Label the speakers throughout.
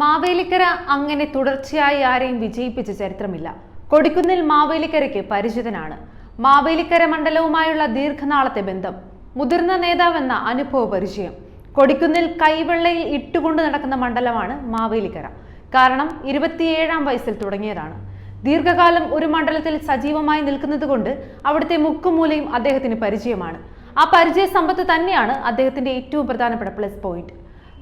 Speaker 1: മാവേലിക്കര അങ്ങനെ തുടർച്ചയായി ആരെയും വിജയിപ്പിച്ച ചരിത്രമില്ല. കൊടിക്കുന്നിൽ മാവേലിക്കരയ്ക്ക് പരിചിതനാണ്. മാവേലിക്കര മണ്ഡലവുമായുള്ള ദീർഘനാളത്തെ ബന്ധം മുതിർന്ന നേതാവെന്ന അനുഭവ പരിചയം കൊടിക്കുന്നിൽ കൈവെള്ളയിൽ ഇട്ടുകൊണ്ട് നടക്കുന്ന മണ്ഡലമാണ് മാവേലിക്കര. കാരണം ഇരുപത്തിയേഴാം വയസ്സിൽ തുടങ്ങിയതാണ്. ദീർഘകാലം ഒരു മണ്ഡലത്തിൽ സജീവമായി നിൽക്കുന്നത് കൊണ്ട് അവിടുത്തെ മുക്കുമൂലയും അദ്ദേഹത്തിന് പരിചയമാണ്. ആ പരിചയ സമ്പത്ത് തന്നെയാണ് അദ്ദേഹത്തിന്റെ ഏറ്റവും പ്രധാനപ്പെട്ട പ്ലസ് പോയിന്റ്.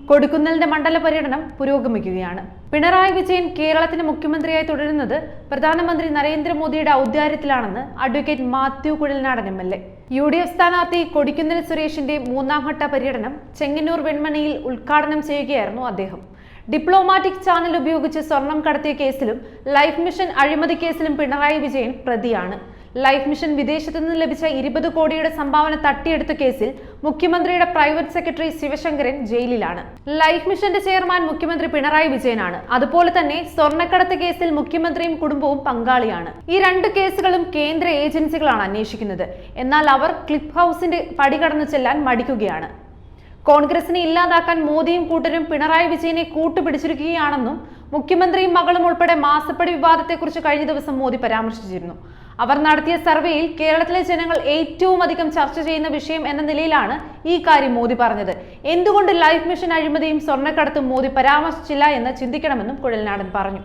Speaker 1: കൊടിക്കുന്നിലിന്റെ മണ്ഡല പര്യടനം പുരോഗമിക്കുകയാണ്. പിണറായി വിജയൻ കേരളത്തിന്റെ മുഖ്യമന്ത്രിയായി തുടരുന്നത് പ്രധാനമന്ത്രി നരേന്ദ്രമോദിയുടെ ഔദ്യാരത്തിലാണെന്ന് advocate Mathew Kuzhalnadan M L A. U D F സ്ഥാനാർത്ഥി കൊടിക്കുന്നിൽ സുരേഷിന്റെ മൂന്നാംഘട്ട പര്യടനം ചെങ്ങന്നൂർ വെൺമണിയിൽ ഉദ്ഘാടനം ചെയ്യുകയായിരുന്നു അദ്ദേഹം. ഡിപ്ലോമാറ്റിക് ചാനൽ ഉപയോഗിച്ച് സ്വർണം കടത്തിയ കേസിലും ലൈഫ് മിഷൻ അഴിമതി കേസിലും പിണറായി വിജയൻ പ്രതിയാണ്. ലൈഫ് മിഷൻ വിദേശത്തു നിന്ന് ലഭിച്ച ഇരുപത് കോടിയുടെ സംഭാവന തട്ടിയെടുത്ത കേസിൽ മുഖ്യമന്ത്രിയുടെ പ്രൈവറ്റ് സെക്രട്ടറി ശിവശങ്കരൻ ജയിലിലാണ്. ലൈഫ് മിഷന്റെ ചെയർമാൻ മുഖ്യമന്ത്രി പിണറായി വിജയനാണ്. അതുപോലെ തന്നെ സ്വർണക്കടത്ത് കേസിൽ മുഖ്യമന്ത്രിയും കുടുംബവും പങ്കാളിയാണ്. ഈ രണ്ട് കേസുകളും കേന്ദ്ര ഏജൻസികളാണ് അന്വേഷിക്കുന്നത്. എന്നാൽ അവർ ക്ലിപ്പ് ഹൗസിന്റെ പടി കടന്നു ചെല്ലാൻ മടിക്കുകയാണ്. കോൺഗ്രസിനെ ഇല്ലാതാക്കാൻ മോദിയും കൂട്ടരും പിണറായി വിജയനെ കൂട്ടുപിടിച്ചിരിക്കുകയാണെന്നും മുഖ്യമന്ത്രിയും മകളും ഉൾപ്പെടെ മാസപ്പടി വിവാദത്തെക്കുറിച്ച് കഴിഞ്ഞ ദിവസം മോദി പരാമർശിച്ചിരുന്നു. അവർ നടത്തിയ സർവേയിൽ കേരളത്തിലെ ജനങ്ങൾ ഏറ്റവും അധികം ചർച്ച ചെയ്യുന്ന വിഷയം എന്ന നിലയിലാണ് ഈ കാര്യം മോദി പറഞ്ഞത്. എന്തുകൊണ്ട് ലൈഫ് മിഷൻ അഴിമതിയും സ്വർണക്കടത്തും മോദി പരാമർശിച്ചില്ല എന്ന് ചിന്തിക്കണമെന്നും കുഴൽനാടൻ പറഞ്ഞു.